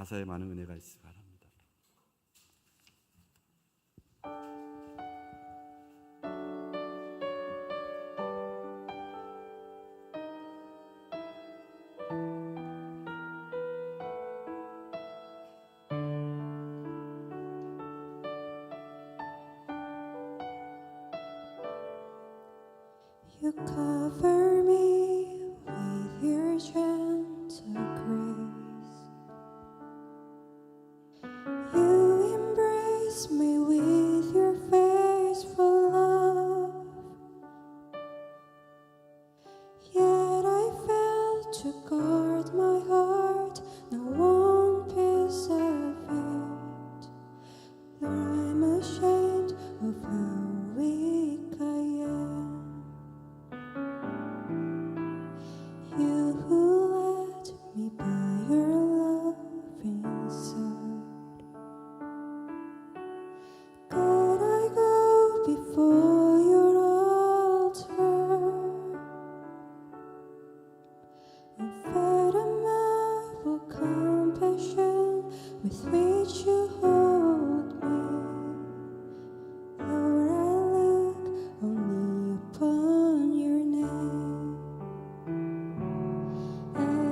가사에 많은 은혜가 있으 바랍니다. You cover.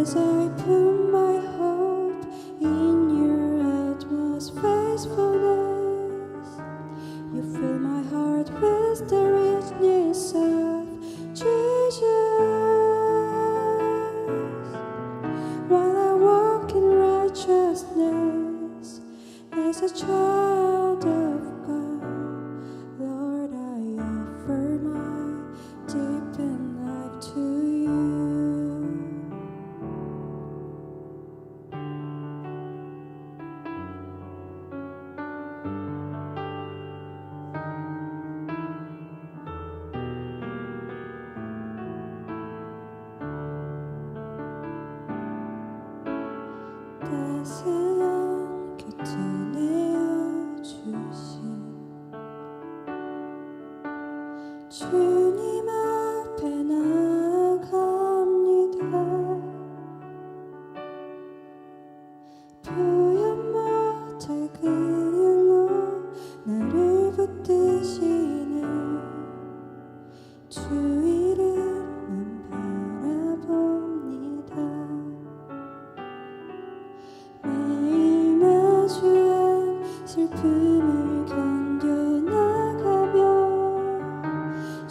As I put my hope in your utmost. 세상 곁에 내어주신 주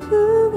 you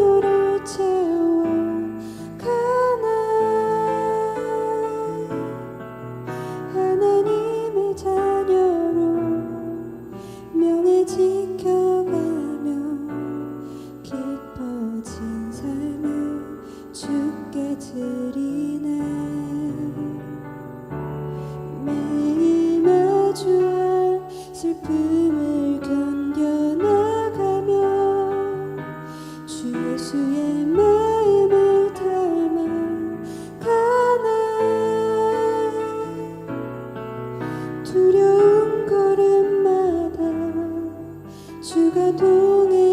종이